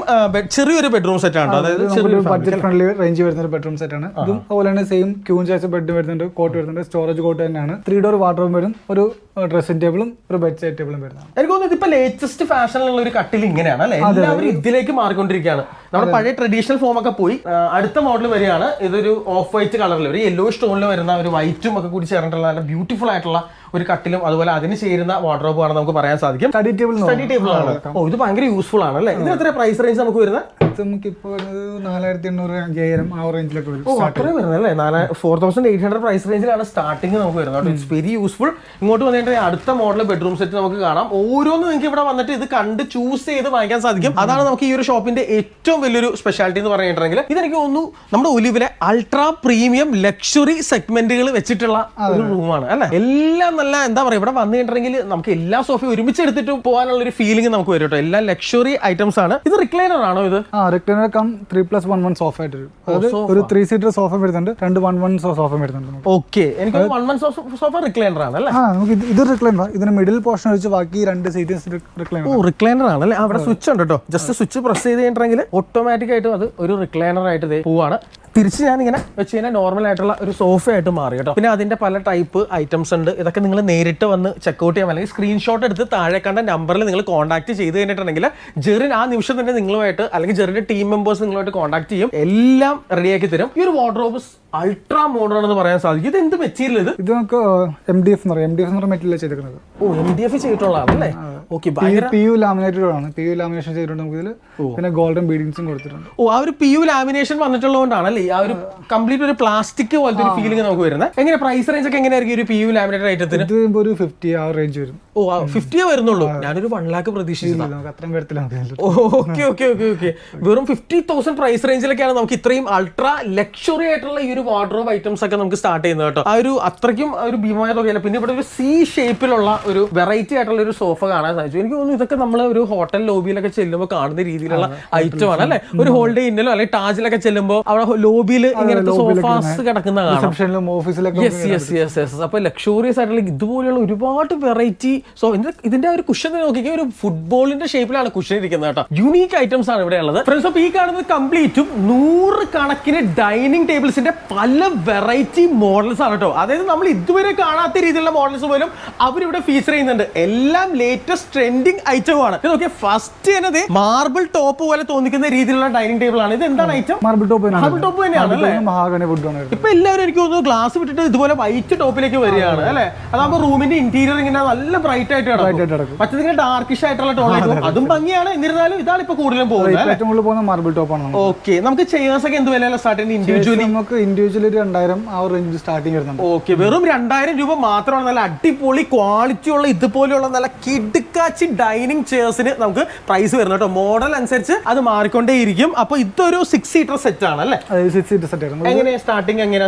ചെറിയൊരു ബെഡ്റൂം സെറ്റ് ആണ് അതായത് ചെറിയൊരു ബഡ്ജറ്റ് ഫ്രണ്ട്ലി റേഞ്ച് വരുന്ന ഒരു ബെഡ്റൂം സെറ്റ് ആണ്. ഇതും അതുപോലെ തന്നെ സെയിം ക്യൂൻ ചേച്ച ബെഡ് വരുന്നുണ്ട് കോട്ട് വരുന്നുണ്ട് സ്റ്റോറേജ് കോട്ട് തന്നെയാണ്. ത്രീ ഡോർ വാട്ടറും വരും. ഒരു ഡ്രസ്സിംഗ് ടേബിളും ഒരു ബെഡ് സൈഡ് ടേബിളും വരുന്നതാണ്. എനിക്ക് തോന്നുന്നു ഇതിപ്പോ ലേറ്റസ്റ്റ് ഫാഷനിലുള്ള ഒരു കട്ടിൽ ഇങ്ങനെയാണ് അല്ലെ? എല്ലാവരും ഇതിലേക്ക് മാറിക്കൊണ്ടിരിക്കുകയാണ്. നമ്മുടെ പഴയ ട്രഡീഷണൽ ഫോം ഒക്കെ പോയി. അടുത്ത മോഡൽ വരികയാണ്. ഇതൊരു ഓഫ് വൈറ്റ് കളറിൽ ഒരു യെല്ലോ സ്റ്റോണിൽ വരുന്ന ഒരു വൈറ്റും ഒക്കെ കൂടി ചേർന്നിട്ടുള്ള നല്ല ബ്യൂട്ടിഫുൾ ആയിട്ടുള്ള ഒരു കട്ടിലും അതുപോലെ അതിന് ചേരുന്ന വാർഡ്രോബ് ആണ് നമുക്ക് പറയാൻ സാധിക്കും. സ്റ്റഡി ടേബിൾ സ്റ്റഡി ടേബിൾ ആണ്. ഓ ഇത് ഭയങ്കര യൂസ്ഫുൾ ആണ് അല്ലേ? ഇത് എത്ര പ്രൈസ് റേഞ്ച് നമുക്ക് വരുന്നത്? നമുക്ക് ഇപ്പോൾ വരുന്നത് നാലായിരത്തി എണ്ണൂറ് അഞ്ചായിരം ആ റേഞ്ചിലൊക്കെ വരും. ഓ അത്രയും വരുന്നത് അല്ലേ? നാല് four thousand eight hundred price റേഞ്ചിലാണ് സ്റ്റാർട്ടിങ് നമുക്ക് വരുന്നത് ഇറ്റ്സ് വെരി യൂസ്ഫുൾ ഇങ്ങോട്ട് വന്നിട്ട് അടുത്ത മോഡൽ ബെഡ്റൂം സെറ്റ് നമുക്ക് കാണാം. ഓരോന്നും നിങ്ങൾക്ക് ഇവിടെ വന്നിട്ട് ഇത് കണ്ട് ചൂസ് ചെയ്ത് വാങ്ങിക്കാൻ സാധിക്കും. അതാണ് നമുക്ക് ഈ ഒരു ഷോപ്പിന്റെ ഏറ്റവും വലിയൊരു സ്പെഷ്യാലിറ്റി എന്ന് പറഞ്ഞിട്ടുണ്ടെങ്കിൽ ഇതെനിക്ക് തോന്നുന്നു നമ്മുടെ ഒലിവിലെ അൾട്രാ പ്രീമിയം ലക്ഷറി സെഗ്മെന്റുകൾ വെച്ചിട്ടുള്ള ഒരു റൂമാണ് അല്ലെ? എല്ലാം നല്ല എന്താ പറയുക ഇവിടെ വന്നു കഴിഞ്ഞിട്ടുണ്ടെങ്കിൽ നമുക്ക് എല്ലാ സോഫയും ഒരുമിച്ച് എടുത്തിട്ട് പോകാനുള്ള ഒരു ഫീലിംഗ് നമുക്ക് വരും കേട്ടോ. എല്ലാ ലക്ഷറി ഐറ്റംസ് ആണ്. ഇത് റിക്ലൈനർ ആണോ ഇത്? ആ recliner cum three plus one one sofa ആയിട്ട് വരും. ഒരു ത്രീ സീറ്റർ സോഫ വരുന്നുണ്ട് രണ്ട് വൺ വൺ സോഫ വരുന്നുണ്ട് ഓക്കെ എനിക്ക് വൺ വൺ സോഫ റിക്ലൈനർ ആണ് അല്ലേ? നമുക്ക് ഇത് റിക്ലൈനർ ഇതിന് മിഡിൽ പോർഷൻ വെച്ച് ബാക്കി രണ്ട് സീറ്റ് റിക്ലൈനർ ഓ റിക്ലൈനർ ആണ് അല്ലേ? അവിടെ സ്വിച്ച് ഉണ്ട് കേട്ടോ. ജസ്റ്റ് സ്വിച്ച് പ്രസ് ചെയ്ത് കഴിഞ്ഞിട്ടുണ്ടെങ്കിൽ ഓട്ടോമാറ്റിക് ആയിട്ട് അത് ഒരു റിക്ലൈനർ ആയിട്ട് പോവാണ്. തിരിച്ച് ഞാൻ ഇങ്ങനെ വെച്ച് കഴിഞ്ഞാൽ നോർമൽ ആയിട്ടുള്ള ഒരു സോഫ ആയിട്ട് മാറി കേട്ടോ. പിന്നെ അതിന്റെ പല ടൈപ്പ് ഐറ്റംസ് ഉണ്ട്. ഇതൊക്കെ നിങ്ങൾ നേരിട്ട് വന്ന് ചെക്കൗട്ട് ചെയ്യാം. അല്ലെങ്കിൽ സ്ക്രീൻഷോട്ട് എടുത്ത് താഴെ കണ്ട നമ്പറിൽ നിങ്ങൾ കോൺടാക്ട് ചെയ്ത് കഴിഞ്ഞിട്ടുണ്ടെങ്കിൽ ജെറിൻ ആ നിമിഷം തന്നെ നിങ്ങളുമായിട്ട് അല്ലെങ്കിൽ ജെറിന്റെ ടീം മെമ്പേഴ്സ് നിങ്ങളുമായിട്ട് കോൺടാക്ട് ചെയ്യും. എല്ലാം റെഡിയാക്കി തരും. ഈ ഒരു വാർഡ്രോബ് അൾട്രാ മോഡേൺ എന്ന് പറയാൻ സാധിക്കും. ഇത് എന്ത് മെറ്റീരിയൽ ഇത്? ഇത് നമുക്ക് എം ഡി എഫ് എന്ന് പറയും. എം ഡി എഫ് എന്ന് മെറ്റീരിയൽ ചെയ്തിരിക്കുന്നത്. ഓ എം ഡി എഫ് ചെയ്തിട്ടുള്ളതാണ് അല്ലേ പി യു ലാമിനേറ്റഡ് ആണ് പി യു ലാമിനേഷൻ ചെയ്തിട്ടുണ്ട് നമുക്ക് ഇതിൽ പിന്നെ ഗോൾഡൻ ബീഡിങ്സും കൊടുത്തിട്ടുണ്ട്. ഓ ആ ഒരു പി യു ലാമിനേഷൻ വന്നിട്ടുള്ളതുകൊണ്ടാണല്ലേ ആ ഒരു കംപ്ലീറ്റ് ഒരു പ്ലാസ്റ്റിക് പോലത്തെ ഒരു ഫീലിംഗ് നമുക്ക് വരുന്നത്. എങ്ങനെ പ്രൈസ് റേഞ്ച് ഒക്കെ എങ്ങനെയായിരിക്കും ഒരു പി യു ലാമിനേറ്റഡ് ഐറ്റത്തിന്? ഇത് ഒരു ഫിഫ്റ്റി ആ റേഞ്ച് വരും. ഓ ഫിഫ്റ്റിയേ വരുന്നുള്ളൂ. ഞാനൊരു വൺ ലാക്ക് പ്രതീക്ഷിച്ചില്ല ഓക്കെ ഓക്കെ ഓക്കെ ഓക്കെ വെറും ഫിഫ്റ്റി തൗസൻഡ് പ്രൈസ് റേഞ്ചിലൊക്കെയാണ് നമുക്ക് ഇത്രയും അൾട്രാ ലക്ഷറി ആയിട്ടുള്ള ഈ ഒരു വാർഡ്രോബ് ഐറ്റംസ് ഒക്കെ നമുക്ക് സ്റ്റാർട്ട് ചെയ്യുന്നത് കേട്ടോ. ആ ഒരു അത്രയ്ക്കും ഒരു ഭീമമായ തുകയല്ല. പിന്നെ ഇവിടെ ഒരു സി ഷേപ്പിലുള്ള ഒരു വെറൈറ്റി ആയിട്ടുള്ള ഒരു സോഫ കാണാൻ സാധിച്ചു. എനിക്ക് തോന്നുന്നു ഇതൊക്കെ നമ്മൾ ഒരു ഹോട്ടൽ ലോബിയിലൊക്കെ ചെല്ലുമ്പോൾ കാണുന്ന രീതിയിലുള്ള ഐറ്റം ആണ് അല്ലെ? ഒരു ഹോൾഡേ ഇന്നലോ അല്ലെങ്കിൽ താജിലൊക്കെ ചെല്ലുമ്പോൾ അവിടെ ലോബിയിൽ ഇങ്ങനത്തെ സോഫാസ് കിടക്കുന്ന കാണാം. യെസ് യെസ് യെസ് യെസ് അപ്പൊ ലക്ഷൂറിയസ് ആയിട്ടുള്ള ഇതുപോലെയുള്ള ഒരുപാട് വെറൈറ്റി സോ ഇതിന്റെ ഇതിന്റെ ഒരു കുഷൻ നോക്കിക്കുക ഒരു ഫുട്ബോളിന്റെ ഷേപ്പിലാണ് കുഷൻ ഇരിക്കുന്നത് കേട്ടോ. യുണീക്ക് ഐറ്റംസ് ആണ് ഇവിടെ ഉള്ളത്. ഫ്രണ്ട്സ് അപ്പൊ ഈ കാണുന്നത് കംപ്ലീറ്റും നൂറ് കണക്കിന് ഡൈനിങ് ടേബിൾസിന്റെ പല വെറൈറ്റി മോഡൽസ് ആണ് കേട്ടോ. അതായത് നമ്മൾ ഇതുവരെ കാണാത്ത രീതിയിലുള്ള മോഡൽസ് പോലും അവരിവിടെ ഫീച്ചർ ചെയ്യുന്നുണ്ട്. എല്ലാം ലേറ്റസ്റ്റ് ട്രെൻഡിങ് ഐറ്റമാണ് ഇത് നോക്കിയാൽ ഫസ്റ്റ് തന്നെ മാർബിൾ ടോപ്പ് പോലെ തോന്നിക്കുന്ന രീതിയിലുള്ള ഡൈനിങ് ടേബിൾ ആണ്. ഇത് എന്താണ് item marble top marble top തന്നെയാണ് മഹാഗണി വുഡ് ആണ് വരുന്നത് ഇപ്പൊ എല്ലാവരും എനിക്ക് തോന്നുന്നു ഗ്ലാസ് വിട്ടിട്ട് ഇതുപോലെ വൈറ്റ് ടോപ്പിലേക്ക് വരികയാണ് അല്ലെ? അതാകുമ്പോ റൂമിന്റെ ഇന്റീരിയർ ഇങ്ങനെ നല്ല ബ്രൈറ്റ് ആയിട്ട് കിടക്കും. പക്ഷേ ഡാർക്കിഷ് ആയിട്ടുള്ള ടോണിലേക്ക് അതും ഭംഗിയാണ്. എന്നിരുന്നാലും ഇതാണ് ഇപ്പൊ കൂടുതലും പോകുന്നത് ഏറ്റവും കൂടുതൽ പോകുന്ന മാർബിൾ ടോപ്പ് ആണ്. ഓക്കെ നമുക്ക് ചെയേഴ്സ് ഒക്കെ എന്ത് വിലയല്ല സ്റ്റാർട്ട് ചെയ്യുന്നത്? ഇൻഡിവിജ്വലി നമുക്ക് ഇൻഡിവിജ്വലി ഒരു രണ്ടായിരം ആ റേഞ്ച് സ്റ്റാർട്ടിങ് വരുന്നുണ്ട്. ഓക്കെ വെറും രണ്ടായിരം രൂപ മാത്രമാണ്. നല്ല അടിപൊളി ക്വാളിറ്റി ഉള്ള ഇതുപോലെയുള്ള നല്ല കിടുക്കാച്ചി ഡൈനിങ് ചെയർസിന് നമുക്ക് പ്രൈസ് വരുന്നത് കേട്ടോ. മോഡൽ അനുസരിച്ച് അത് മാറിക്കൊണ്ടേയിരിക്കും. അപ്പൊ ഇതൊരു സിക്സ് സീറ്റർ സെറ്റ് ആണ് അല്ലേ? സിക്സ് സീറ്റർ സെറ്റ് ആണ്. എങ്ങനെയാണ് സ്റ്റാർട്ടിങ് എങ്ങനെയാണ്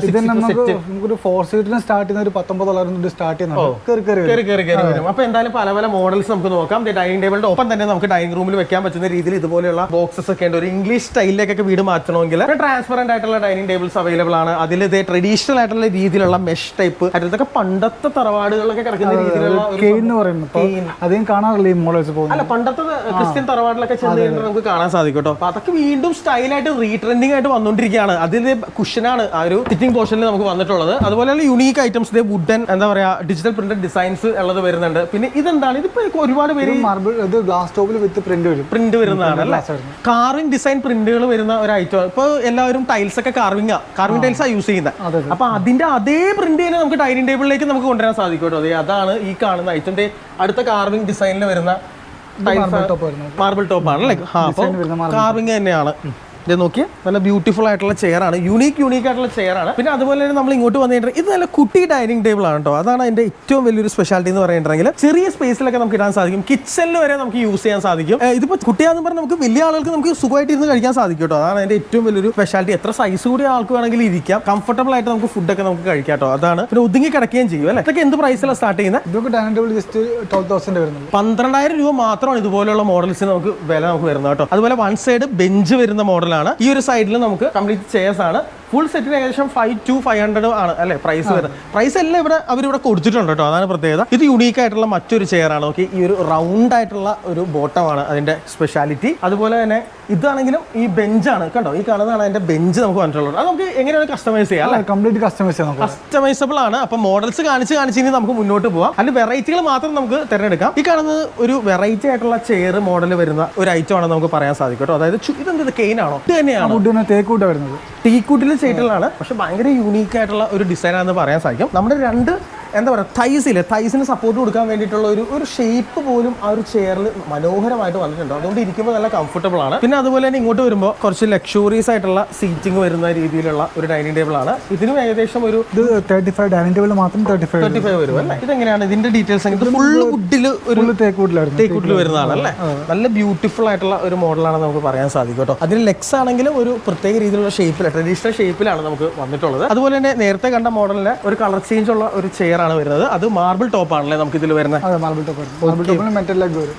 നമുക്കൊരു ഫോർ സീറ്റിന് സ്റ്റാർട്ട് ചെയ്യുന്ന ഒരു പത്തൊമ്പത് സ്റ്റാർട്ട് ചെയ്യുന്നുണ്ട്. കയറി കയറി വരും. കയറി കയറി കയറി വരും അപ്പൊ എന്തായാലും പല പല മോഡൽസ് നമുക്ക് നോക്കാം. ഡൈനിങ് ടേബിളിന്റെ ഓപ്പൺ തന്നെ നമുക്ക് ഡൈനിങ് റൂമിൽ വെക്കാൻ പറ്റുന്ന രീതിയിൽ ഇതുപോലെയുള്ള ബോക്സസ് ഒക്കെ ഉണ്ട്. ഒരു ഇംഗ്ലീഷ് സ്റ്റൈലിലേക്കൊക്കെ വീട് മാറ്റണമെങ്കിൽ ട്രാൻസ്പെറന്റ് ആയിട്ടുള്ള ഡൈനിങ് ടേബിൾസ് അവൈലബിൾ ആണ്. അതിൽ ഇത് ട്രഡീഷണൽ ആയിട്ടുള്ള രീതിയിലുള്ള മെഷ് ടൈപ്പ് അതിലൊക്കെ പണ്ടത്തെ തറവാടുകളിലൊക്കെ കിടക്കുന്ന രീതിയിലുള്ള അധികം കാണാറില്ല ഈ മോഡൽസ് അല്ല പണ്ടത്തെ ക്രിസ്ത്യൻ തറവാടിലൊക്കെ ചെന്ന് നമുക്ക് കാണാൻ സാധിക്കും കേട്ടോ. അപ്പൊ അതൊക്കെ വീണ്ടും സ്റ്റൈലായിട്ട് റീട്രെൻഡിങ് ആയിട്ട് വന്നുകൊണ്ടിരിക്കുകയാണ് അതിൽ കുഷനാണ് ആ ഒരു സിറ്റിംഗ് പോർഷനിൽ നമുക്ക് വന്നിട്ടുള്ളത്. അതുപോലെ യുണീക്ക് ഐറ്റംസ് വുഡൻ എന്താ പറയാ ഡിജിറ്റൽ പ്രിന്റഡ് ഡിസൈൻസ് ഉള്ളത് വരുന്നുണ്ട്. പിന്നെ ഇതെന്താണ്? ഇതിപ്പോ ഒരുപാട് പേര് മാർബിൾ ഇത് ഗ്ലാസ് ടോപ്പിൽ വിത്ത് പ്രിന്റ് വരും. പ്രിന്റ് വരുന്നതാണ് അല്ലേ? കാർവിംഗ് ഡിസൈൻ പ്രിന്റുകൾ വരുന്ന ഒരു ഐറ്റം ഇപ്പൊ എല്ലാവരും ടൈൽസ് ഒക്കെ കാർവിംഗ് കാർവിംഗ് ടൈൽസ് ആ യൂസ് ചെയ്യുന്നത് അപ്പൊ അതിന്റെ അതേ പ്രിന്റ് തന്നെ നമുക്ക് ഡൈനിങ് ടേബിളിലേക്ക് നമുക്ക് കൊണ്ടുവരാൻ സാധിക്കും കേട്ടോ. അതെ അതാണ് ഈ കാണുന്ന ഐറ്റത്തിന്റെ അടുത്ത കാർവിംഗ് ഡിസൈനിൽ വരുന്ന മാർബിൾ ടോപ്പ് ആണ്. അല്ലേ? കാർവിംഗ് തന്നെയാണ്. ഇത് നോക്കിയേ നല്ല ബ്യൂട്ടിഫുൾ ആയിട്ടുള്ള ചെയറാണ് യൂണീക്ക് യൂണീക്ക് ആയിട്ടുള്ള ചെയറാണ് പിന്നെ അതുപോലെ തന്നെ നമ്മൾ ഇങ്ങോട്ട് വന്നു കഴിഞ്ഞാൽ ഇത് നല്ല കുട്ടി ഡൈനിങ് ടേബിൾ ആണ് കേട്ടോ അതാണ് അതിന്റെ ഏറ്റവും വലിയൊരു സ്പെഷ്യാലിറ്റി എന്ന് പറയുന്നുണ്ടെങ്കിൽ ചെറിയ സ്പേസിലൊക്കെ നമുക്ക് ഇടാൻ സാധിക്കും. കിച്ചണിൽ വരെ നമുക്ക് യൂസ് ചെയ്യാൻ സാധിക്കും. ഇതിപ്പോൾ ഇതിപ്പോ കുട്ടിയാന്ന് പറഞ്ഞാൽ നമുക്ക് വലിയ ആളുകൾക്ക് നമുക്ക് സുഖമായിട്ട് ഇരുന്ന് കഴിക്കാൻ സാധിക്കും കേട്ടോ അതാണ് അതിന്റെ ഏറ്റവും വലിയൊരു സ്പെഷ്യാലിറ്റി എത്ര സൈസ് കൂടിയ ആൾക്ക് വേണമെങ്കിൽ ഇരിക്കാം. കംഫർട്ടബിൾ ആയിട്ട് നമുക്ക് ഫുഡൊക്കെ നമുക്ക് കഴിക്കാം കേട്ടോ അതാണ്. പിന്നെ ഒതുങ്ങി കിടക്കുകയും ചെയ്യും അല്ലേ? ഇതൊക്കെ എന്ത് പ്രൈസിലാണ് സ്റ്റാർട്ട് ചെയ്യുന്നത് ഇതൊക്കെ dining table just twelve thousand വരുന്നത് പന്ത്രണ്ടായിരം രൂപ മാത്രമാണ് ഇതുപോലെയുള്ള മോഡൽസിന് നമുക്ക് വില നമുക്ക് വരുന്നത് കേട്ടോ അതുപോലെ വൺ സൈഡ് ബെഞ്ച് വരുന്ന മോഡലാണ് ഈ ഒരു സൈഡിൽ നമുക്ക് കംപ്ലീറ്റ് ചെയർസ് ആണ്. ഫുൾ സെറ്റിന് ഏകദേശം ഫൈവ് ടു ഫൈവ് ഹൺഡ്രഡ് ആണ് അല്ലേ? പ്രൈസ് വരുന്നത്. പ്രൈസ് എല്ലാം ഇവിടെ അവർ ഇവിടെ കൊടുത്തിട്ടുണ്ട് കേട്ടോ. അതാണ് പ്രത്യേകത. ഇത് യുണീക്ക് ആയിട്ടുള്ള മറ്റൊരു ചെയർ ആണ്. ഓക്കെ ഈ ഒരു റൗണ്ട് ആയിട്ടുള്ള ഒരു ബോട്ടമാണ് അതിന്റെ സ്പെഷ്യാലിറ്റി അതുപോലെ തന്നെ ഇതാണെങ്കിലും ഈ ബെഞ്ചാണ് കണ്ടോ? ഈ കാണുന്നതാണ് അതിന്റെ ബെഞ്ച് നമുക്ക് വന്നിട്ടുള്ളത്. അത് നമുക്ക് എങ്ങനെയാണ് കസ്റ്റമൈസ് ചെയ്യാം അല്ലേ? കംപ്ലീറ്റ് കസ്റ്റമൈസ് ചെയ്യാം കസ്റ്റമൈസബിൾ ആണ്. അപ്പൊ മോഡൽസ് കാണിച്ച് കാണിച്ച് ഇനി നമുക്ക് മുന്നോട്ട് പോവാം. അതിൽ വെറൈറ്റികൾ മാത്രം നമുക്ക് തിരഞ്ഞെടുക്കാം. ഈ കാണുന്നത് ഒരു വെറൈറ്റി ആയിട്ടുള്ള ചെയർ മോഡൽ വരുന്ന ഒരു ഐറ്റം ആണ് നമുക്ക് പറയാൻ സാധിക്കും കേട്ടോ. അതായത് ഇതെന്താ ആണോ? ഇത് തന്നെയാണ്? തേക്കൂട്ട വരുന്നത്. ടീക്കൂട്ടിൽ ചെയ്തിട്ടുള്ളതാണ് പക്ഷെ ഭയങ്കര യൂണീക്ക് ആയിട്ടുള്ള ഒരു ഡിസൈനാണെന്ന് പറയാൻ സാധിക്കും. നമ്മുടെ രണ്ട് എന്താ പറയുക തൈസിൽ തൈസിന് സപ്പോർട്ട് കൊടുക്കാൻ വേണ്ടിയിട്ടുള്ള ഒരു ഒരു ഷേപ്പ് പോലും ആ ഒരു ചെയറിൽ മനോഹരമായിട്ട് വന്നിട്ടുണ്ട്. അതുകൊണ്ട് ഇരിക്കുമ്പോൾ നല്ല കംഫർട്ടബിൾ ആണ്. പിന്നെ അതുപോലെ തന്നെ ഇങ്ങോട്ട് വരുമ്പോൾ കുറച്ച് ലക്ഷൂറീസ് ആയിട്ടുള്ള സീറ്റിംഗ് വരുന്ന രീതിയിലുള്ള ഒരു ഡൈനിങ് ടേബിൾ ആണ്. ഇതിനും ഏകദേശം ഒരു തേർട്ടി ഫൈവ് ഡൈനിങ് ടേബിൾ മാത്രം തേർട്ടി ഫൈവ് തേർട്ടി ഫൈവ് വരും അല്ലേ? ഇതെങ്ങനെയാണ്? ഇതിന്റെ ഡീറ്റെയിൽസ് ഇത് ഫുൾ വുഡിൽ ഒരു തേക്കൂട്ടിലായിരുന്നു തേക്കൂട്ടിൽ വരുന്നതാണ് അല്ലേ നല്ല ബ്യൂട്ടിഫുൾ ആയിട്ടുള്ള ഒരു മോഡലാണ് നമുക്ക് പറയാൻ സാധിക്കും കേട്ടോ. അതിന് ലെഗ്സ് ആണെങ്കിലും ഒരു പ്രത്യേക രീതിയിലുള്ള ഷേപ്പിൽ ട്രഡീഷണൽ ഷേപ്പിലാണ് നമുക്ക് വന്നിട്ടുള്ളത്. അതുപോലെ തന്നെ നേരത്തെ കണ്ട മോഡലിന് ഒരു കളർ ചേഞ്ച് ഉള്ള ഒരു ചെയർ ആണ് വരുന്നത്. അത് മാർബിൾ ടോപ്പ് ആണല്ലേ നമുക്ക് ഇതിൽ വരുന്നത്? മാർബിൾ ടോപ്പ് മാർബിൾ ടോപ്പിന് മെറ്റൽ ലെഗ് വരും.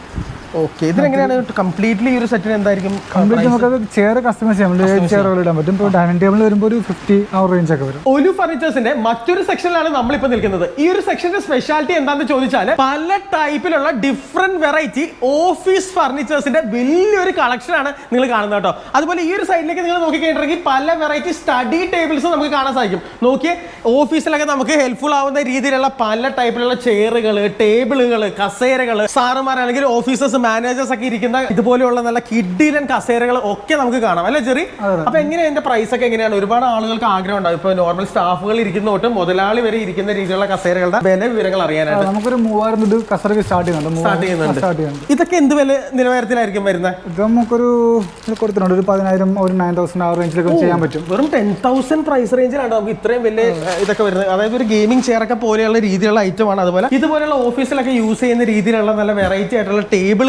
ഓക്കെ ഇതിനെങ്ങനെയാണ് കംപ്ലീറ്റ്ലി ഈ ഒരു സെറ്റിന് എന്തായിരിക്കും കംപ്ലീറ്റ് നമുക്ക് ചെയർ കസ്റ്റമൈസ് ചെയ്യാം. ചെയറുകൾ ഇടാൻ പറ്റും. ഇപ്പോൾ ഡൈനിങ് ടേബിൾ വരുമ്പോൾ ഒരു ഫിഫ്റ്റി ആ റേഞ്ച് ഒക്കെ വരും. ഒരു ഫർണിച്ചേഴ്സിന്റെ മറ്റൊരു സെക്ഷനിലാണ് നമ്മളിപ്പോൾ നിൽക്കുന്നത്. ഈ ഒരു സെക്ഷന്റെ സ്പെഷ്യാലിറ്റി എന്താണെന്ന് ചോദിച്ചാൽ പല ടൈപ്പിലുള്ള ഡിഫറെന്റ് വെറൈറ്റി ഓഫീസ് ഫർണിച്ചേഴ്സിന്റെ വലിയൊരു കളക്ഷൻ ആണ് നിങ്ങൾ കാണുന്നത് കേട്ടോ. അതുപോലെ ഈ ഒരു സൈഡിലേക്ക് നിങ്ങൾ നോക്കിക്കഴിഞ്ഞിട്ടുണ്ടെങ്കിൽ പല വെറൈറ്റി സ്റ്റഡി ടേബിൾസ് നമുക്ക് കാണാൻ സാധിക്കും. നോക്കിയേ ഓഫീസിലൊക്കെ നമുക്ക് ഹെൽപ്ഫുൾ ആവുന്ന രീതിയിലുള്ള പല ടൈപ്പിലുള്ള ചെയറുകൾ ടേബിളുകൾ കസേരകൾ സാറുമാരാണെങ്കിൽ ഓഫീസേഴ്സ് മാനേജേഴ്സ് ഒക്കെ ഇരിക്കുന്ന ഇതുപോലെയുള്ള നല്ല കിഡിലൻ കസേരകൾ ഒക്കെ നമുക്ക് കാണാം. അല്ലേ ചെറി? അപ്പൊ എങ്ങനെയാണ് അതിന്റെ പ്രൈസ് ഒക്കെ എങ്ങനെയാണ്? ഒരുപാട് ആളുകൾക്ക് ആഗ്രഹം ഉണ്ടാവും. ഇപ്പൊ നോർമൽ സ്റ്റാഫുകൾ ഇരിക്കുന്ന തൊട്ട് മുതലാളി വരെ ഇരിക്കുന്ന രീതിയിലുള്ള കസേരകളുടെ വില വിവരങ്ങൾ അറിയാനായിട്ട്. നമുക്കൊരു മൂവായിരം തൊട്ട് കസേര സ്റ്റാർട്ട് ചെയ്യുന്നുണ്ട്. സ്റ്റാർട്ട് ചെയ്യുന്നുണ്ട്. ഇതൊക്കെ എന്ത് വില നിലവാരത്തിലായിരിക്കും വരുന്നത്? ഇത് നമുക്കൊരു കൊടുത്തിട്ടുണ്ട്. ഒരു പതിനായിരം ഒരു നയൻ തൗസൻഡ് ആ റേഞ്ചിലൊക്കെ ചെയ്യാൻ പറ്റും. വെറും ടെൻ തൗസൻഡ് പ്രൈസ് റേഞ്ചിലാണ് നമുക്ക് ഇത്രയും വലിയ ഇതൊക്കെ വരുന്നത്. അതായത് ഒരു ഗെയിമിംഗ് ചെയർ ഒക്കെ പോലെയുള്ള രീതിയിലുള്ള ഐറ്റം ആണ് അതുപോലെ. ഇതുപോലെയുള്ള ഓഫീസിലൊക്കെ യൂസ് ചെയ്യുന്ന രീതിയിലുള്ള നല്ല വെറൈറ്റി ആയിട്ടുള്ള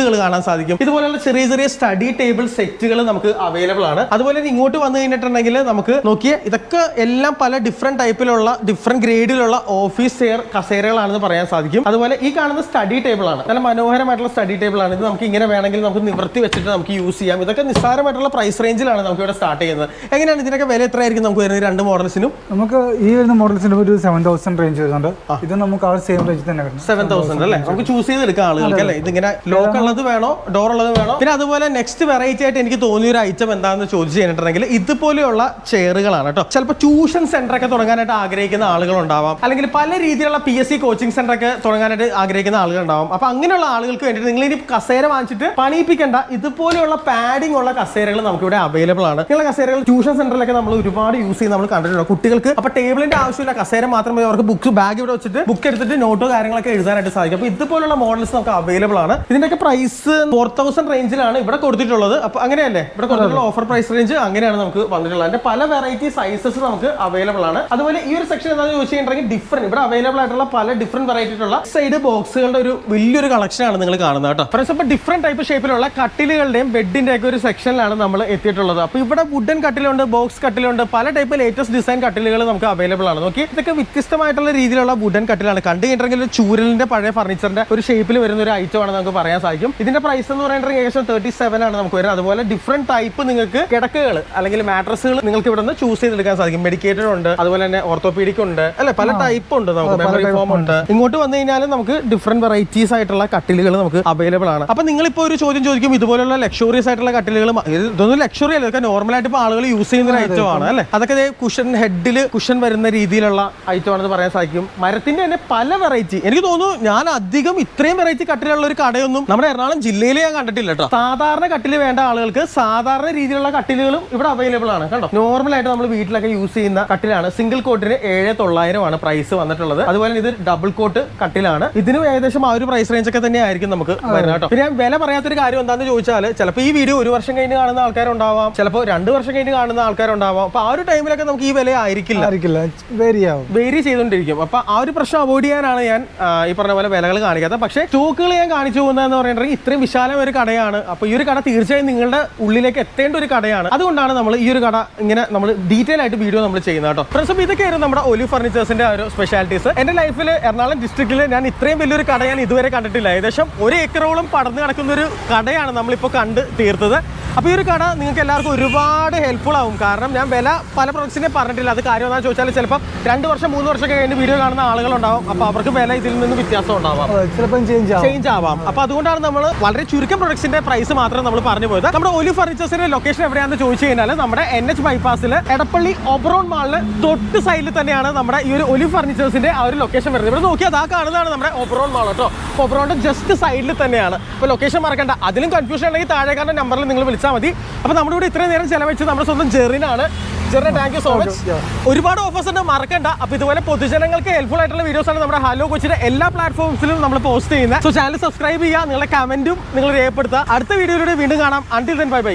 ടേബിളുകൾ കാണാൻ സാധിക്കും. ഇതുപോലെയുള്ള ചെറിയ ചെറിയ സ്റ്റഡി ടേബിൾ സെറ്റുകൾ നമുക്ക് അവൈലബിൾ ആണ്. അതുപോലെ തന്നെ ഇങ്ങോട്ട് വന്നു കഴിഞ്ഞിട്ടുണ്ടെങ്കിൽ നമുക്ക് നോക്കിയേ ഇതൊക്കെ എല്ലാം പല ഡിഫറെന്റ് ടൈപ്പിലുള്ള ഡിഫറെന്റ് ഗ്രേഡിലുള്ള ഓഫീസ് ചെയർ കസേരകളാണെന്ന് പറയാൻ സാധിക്കും. അതുപോലെ ഈ കാണുന്ന സ്റ്റഡി ടേബിൾ ആണ്. നല്ല മനോഹരമായിട്ടുള്ള സ്റ്റഡി ടേബിൾ ആണ്. ഇത് നമുക്ക് ഇങ്ങനെ വേണമെങ്കിൽ നമുക്ക് നിവർത്തി വെച്ചിട്ട് നമുക്ക് യൂസ് ചെയ്യാം. ഇതൊക്കെ നിസ്സാരമായിട്ടുള്ള പ്രൈസ് റേഞ്ചിലാണ് നമുക്ക് ഇവിടെ സ്റ്റാർട്ട് ചെയ്യുന്നത്. എങ്ങനെയാണ് ഇതിനൊക്കെ വില എത്രയായിരിക്കും നമുക്ക് വരുന്നത് രണ്ട് മോഡൽസിനും നമുക്ക് ഈ വരുന്ന മോഡൽസിന്റെ ഒരു സെവൻ തൗസൻഡ് റേഞ്ച് വരുന്നുണ്ട്. ഇത് നമുക്ക് ആ സെയിം റേഞ്ച് തന്നെ സെവൻ തൗസൻഡ് അല്ലേ? നമുക്ക് ചൂസ് ചെയ്ത് എടുക്കാം ആളുകൾക്ക് അല്ലേ? ഇതിങ്ങനെ ലോക്ക് ഉള്ളത് വേണോ? ഡോർ ഉള്ളത് വേണോ? പിന്നെ അതുപോലെ നെക്സ്റ്റ് വെറൈറ്റി ആയിട്ട് എനിക്ക് തോന്നിയ ഒരു ഐറ്റം എന്താണെന്ന് ചോദിച്ചു കഴിഞ്ഞിട്ടുണ്ടെങ്കിൽ ഇതുപോലെയുള്ള ചെയറുകളാണ് കേട്ടോ. ചിലപ്പോൾ ട്യൂഷൻ സെന്റർ ഒക്കെ തുടങ്ങാനായിട്ട് ആഗ്രഹിക്കുന്ന ആളുകൾ ഉണ്ടാവാം അല്ലെങ്കിൽ പല രീതിയിലുള്ള P S C coaching centre ഒക്കെ തുടങ്ങാനായിട്ട് ആഗ്രഹിക്കുന്ന ആളുകൾ ഉണ്ടാവും അപ്പൊ അങ്ങനെയുള്ള ആളുകൾക്ക് വേണ്ടിയിട്ട് നിങ്ങൾ ഇനി കസേര വാങ്ങിച്ചിട്ട് പണിയിപ്പിക്കേണ്ട ഇതുപോലെയുള്ള പാഡിംഗ് ഉള്ള കസേരകൾ നമുക്ക് ഇവിടെ അവൈലബിൾ ആണ്. നിങ്ങളുടെ കസേരകൾ ട്യൂഷൻ സെന്ററിലൊക്കെ നമ്മൾ ഒരുപാട് യൂസ് ചെയ്ത് നമ്മൾ കണ്ടിട്ടുണ്ട്. കുട്ടികൾക്ക് അപ്പൊ ടേബിളിന്റെ ആവശ്യമില്ല കസേര മാത്രമേ മതി അവർക്ക് ബുക്ക് ബാഗ് ഇവിടെ വെച്ചിട്ട് ബുക്ക് എടുത്തിട്ട് നോട്ടോ കാര്യങ്ങളൊക്കെ എഴുതാനായിട്ട് സാധിക്കും. അപ്പൊ ഇതുപോലുള്ള മോഡൽസ് നമുക്ക് അവൈലബിൾ ആണ്. ഇതിന്റെയൊക്കെ പ്രൈസ് ഫോർ തൗസൻഡ് റേഞ്ചിലാണ് ഇവിടെ കൊടുത്തിട്ടുള്ളത്. അപ്പൊ അങ്ങനെയല്ലേ? ഇവിടെ കൊടുത്തിട്ടുള്ള ഓഫർ പ്രൈസ് റേഞ്ച് അങ്ങനെയാണ് നമുക്ക് വന്നിട്ടുള്ളത്. അതിന്റെ പല വെറൈറ്റി സൈസസ് നമുക്ക് അവൈലബിൾ ആണ്. അതുപോലെ ഈ ഒരു സെക്ഷൻ എന്താണെന്ന് ചോദിച്ചു കഴിഞ്ഞിട്ടുണ്ടെങ്കിൽ ഡിഫറെന്റ് ഇവിടെ അവൈലബിൾ ആയിട്ടുള്ള പല ഡിഫറെന്റ് വെറൈറ്റി ആയിട്ടുള്ള സൈഡ് ബോക്സുകളുടെ ഒരു വലിയൊരു കളക്ഷൻ ആണ് നിങ്ങൾ കാണുന്നത് കേട്ടോ. ഫ്രണ്ട്സ് അപ്പോൾ ഡിഫറെന്റ് ടൈപ്പ് ഷേപ്പിലുള്ള കട്ടിലുകളുടെയും ബെഡിന്റെ ഒക്കെ ഒരു സെക്ഷനിലാണ് നമ്മൾ എത്തിയിട്ടുള്ളത്. അപ്പോൾ ഇവിടെ വുഡൻ കട്ടിലുണ്ട് ബോക്സ് കട്ടിലുണ്ട് പല ടൈപ്പ് ലേറ്റസ്റ്റ് ഡിസൈൻ കട്ടിലുകൾ നമുക്ക് അവൈലബിൾ ആണ്. നോക്കി ഇതൊക്കെ വ്യത്യസ്തമായിട്ടുള്ള രീതിയിലുള്ള വുഡൻ കട്ടിലാണ്. കണ്ടു കഴിഞ്ഞിട്ടുണ്ടെങ്കിൽ ഒരു ചൂരലിന്റെ പഴയ ഫർണിച്ചറിന്റെ ഒരു ഷേപ്പിൽ വരുന്ന ഒരു ഐറ്റം ആണ് നമുക്ക് പറയാൻ സാധിക്കും. ഇതിന്റെ പ്രൈസ് എന്ന് പറയുന്നത് ഏകദേശം തേർട്ടി സെവൻ ആണ് നമുക്ക് വരുന്നത്. അതുപോലെ ഡിഫറെന്റ് ടൈപ്പ് നിങ്ങൾക്ക് കിടക്കകൾ അല്ലെങ്കിൽ മാട്രസുകൾ നിങ്ങൾക്ക് ഇവിടെ നിന്ന് ചൂസ് ചെയ്തെടുക്കാൻ സാധിക്കും. മെഡിക്കേറ്റഡ് ഉണ്ട് അതുപോലെ തന്നെ ഓർത്തോപീഡിക് ഉണ്ട് അല്ലെ? പല ടൈപ്പ് ഉണ്ട് നമുക്ക്. മെമ്മറി ഫോം ഉണ്ട്. ഇങ്ങോട്ട് വന്നു കഴിഞ്ഞാൽ നമുക്ക് ഡിഫറെന്റ് വെറൈറ്റീസ് ആയിട്ടുള്ള കട്ടിലുകൾ നമുക്ക് അവൈലബിൾ ആണ്. അപ്പൊ നിങ്ങളിപ്പോ ഒരു ചോദ്യം ചോദിക്കും ഇതുപോലുള്ള ലക്ഷറിയസ് ആയിട്ടുള്ള കട്ടിലുകൾ ഇതൊന്നും ലക്ഷറി അല്ല. ഇതൊക്കെ നോർമൽ ആയിട്ട് ഇപ്പോൾ ആളുകൾ യൂസ് ചെയ്യുന്ന ഒരു ഐറ്റം ആണ് അല്ലെ? അതൊക്കെ കുഷൻ ഹെഡിൽ കുഷൻ വരുന്ന രീതിയിലുള്ള ഐറ്റം ആണെന്ന് പറയാൻ സാധിക്കും. മരത്തിന്റെ തന്നെ പല വെറൈറ്റി എനിക്ക് തോന്നുന്നു ഞാൻ അധികം ഇത്രയും വെറൈറ്റി കട്ടിലുള്ള ഒരു കടയൊന്നും നമ്മുടെ എറണാകുളം ജില്ലയിൽ ഞാൻ കണ്ടിട്ടില്ല കേട്ടോ. സാധാരണ കട്ടിൽ വേണ്ട ആളുകൾക്ക് സാധാരണ രീതിയിലുള്ള കട്ടിലുകളും ഇവിടെ അവൈലബിൾ ആണ്. കേട്ടോ നോർമൽ ആയിട്ട് നമ്മൾ വീട്ടിലൊക്കെ യൂസ് ചെയ്യുന്ന കട്ടിലാണ്. സിംഗിൾ കോട്ടിന് ഏഴ് തൊള്ളായിരമാണ് പ്രൈസ് വന്നിട്ടുള്ളത്. അതുപോലെ ഇത് ഡബിൾ കോട്ട് കട്ടിലാണ്. ഇതിനും ഏകദേശം ആ ഒരു പ്രൈസ് റേഞ്ച് ഒക്കെ തന്നെ ആയിരിക്കും നമുക്ക് വരുന്നത് കേട്ടോ. പിന്നെ വില പറയാത്തൊരു കാര്യം എന്താണെന്ന് ചോദിച്ചാൽ ചിലപ്പോൾ ഈ വീഡിയോ ഒരു വർഷം കഴിഞ്ഞ് കാണുന്ന ആൾക്കാരുണ്ടാവാം. ചിലപ്പോൾ രണ്ട് വർഷം കഴിഞ്ഞ് കാണുന്ന ആൾക്കാരുണ്ടാവാം. അപ്പൊ ആ ഒരു ടൈമിലൊക്കെ നമുക്ക് ഈ വില ആയിരിക്കില്ല. ആയിരിക്കില്ല. വേരി ആവും വേരി ചെയ്തുകൊണ്ടിരിക്കും. അപ്പൊ ആ ഒരു പ്രശ്നം അവോയ്ഡ് ചെയ്യാനാണ് ഞാൻ ഈ പറഞ്ഞ പോലെ വിലകൾ കാണിക്കാത്തത്. പക്ഷേ സ്റ്റോക്കുകൾ ഞാൻ കാണിച്ചു പോകുന്നതെന്ന് പറയുന്നത് പുറത്തിറങ്ങി ഇത്രയും വിശാലമായ ഒരു കടയാണ്. അപ്പോൾ ഈ ഒരു കട തീർച്ചയായും നിങ്ങളുടെ ഉള്ളിലേക്ക് എത്തേണ്ട ഒരു കടയാണ്. അതുകൊണ്ടാണ് നമ്മൾ ഈ ഒരു കട ഇങ്ങനെ നമ്മൾ ഡീറ്റെയിൽ ആയിട്ട് വീഡിയോ നമ്മൾ ചെയ്യുന്നത് കേട്ടോ. ഫ്രണ്ട്സ് അപ്പോൾ ഇതൊക്കെയായിരുന്നു നമ്മുടെ ഒലി ഫർണിച്ചേഴ്സിന്റെ ഒരു സ്പെഷ്യാലിറ്റീസ് എന്റെ ലൈഫിൽ എറണാകുളം ഡിസ്ട്രിക്റ്റിൽ ഞാൻ ഇത്രയും വലിയൊരു കട ഞാൻ ഇതുവരെ കണ്ടിട്ടില്ല. ഏകദേശം ഒരു ഏക്കറോളം പടർന്നു കിടക്കുന്ന ഒരു കടയാണ് നമ്മളിപ്പോൾ കണ്ട് തീർത്തത്. അപ്പോൾ ഈ ഒരു കട നിങ്ങൾക്ക് എല്ലാവർക്കും ഒരുപാട് ഹെൽപ്ഫുൾ ആവും. കാരണം ഞാൻ വില പല പ്രൊഡക്ട്സിനെ പറഞ്ഞിട്ടില്ല. അത് കാര്യം എന്താണെന്ന് ചോദിച്ചാൽ ചിലപ്പോൾ രണ്ട് വർഷം മൂന്ന് വർഷമൊക്കെ കഴിഞ്ഞ് വീഡിയോ കാണുന്ന ആളുകളുണ്ടാവും. അപ്പോൾ അവർക്ക് വില ഇതിൽ നിന്ന് വ്യത്യാസം ഉണ്ടാവാം. ചിലപ്പോൾ ചേഞ്ച് ആവും. ചേഞ്ച് ആവാം. അപ്പൊ അതുകൊണ്ടാണ് നമ്മൾ വളരെ ചുരുക്കം പ്രൊഡക്ട്സിന്റെ പ്രൈസ് മാത്രം നമ്മൾ പറഞ്ഞു പോയത്. നമ്മുടെ ഒലി ഫർണിച്ചേഴ്സിന്റെ ലൊക്കേഷൻ എവിടെയാണെന്ന് ചോദിച്ചു കഴിഞ്ഞാൽ നമ്മുടെ എൻ എച്ച് ബൈപ്പാസിൽ എടപ്പള്ളി ഒബ്രോൺ മാളിന് തൊട്ട് സൈഡിൽ തന്നെയാണ് നമ്മുടെ ഈ ഒരു ഒലി ഫർണിച്ചേഴ്സിന്റെ ആ ഒരു ലൊക്കേഷൻ വരുന്നത്. ഇവിടെ നോക്കിയാൽ ആ കാണുന്നതാണ് നമ്മുടെ ഒബ്രോൺ മാൾ കേട്ടോ ഒബ്രോണിന്റെ ജസ്റ്റ് സൈഡിൽ തന്നെയാണ്. അപ്പോൾ ലൊക്കേഷൻ മറക്കണ്ട. അതിലും കൺഫ്യൂഷൻ ഉണ്ടെങ്കിൽ താഴെക്കാരുടെ നമ്പറിൽ നിങ്ങൾ വിളിച്ചാൽ മതി. അപ്പോൾ നമ്മുടെ ഇവിടെ ഇത്രയും നേരം ചെലവഴിച്ച് നമ്മുടെ സ്വന്തം ജെറിനാണ് ജെറിനെ താങ്ക് യു സോ മച്ച് ഒരുപാട് ഓഫേഴ്സ് ഉണ്ട് മറക്കണ്ട. അപ്പോൾ ഇതുപോലെ പൊതുജനങ്ങൾക്ക് ഹെൽപ്ഫുൾ ആയിട്ടുള്ള വീഡിയോസ് ആണ് നമ്മുടെ ഹലോ കൊച്ചിയുടെ എല്ലാ പ്ലാറ്റ്ഫോംസിലും നമ്മൾ പോസ്റ്റ് ചെയ്യുന്നത്. സോ ചാനൽ സബ്സ്ക്രൈബ് ചെയ്യുക നിങ്ങളുടെ കമന്റും നിങ്ങൾ രേഖപ്പെടുത്തുക. അടുത്ത വീഡിയോയിലൂടെ വീണ്ടും കാണാം. Until then bye bye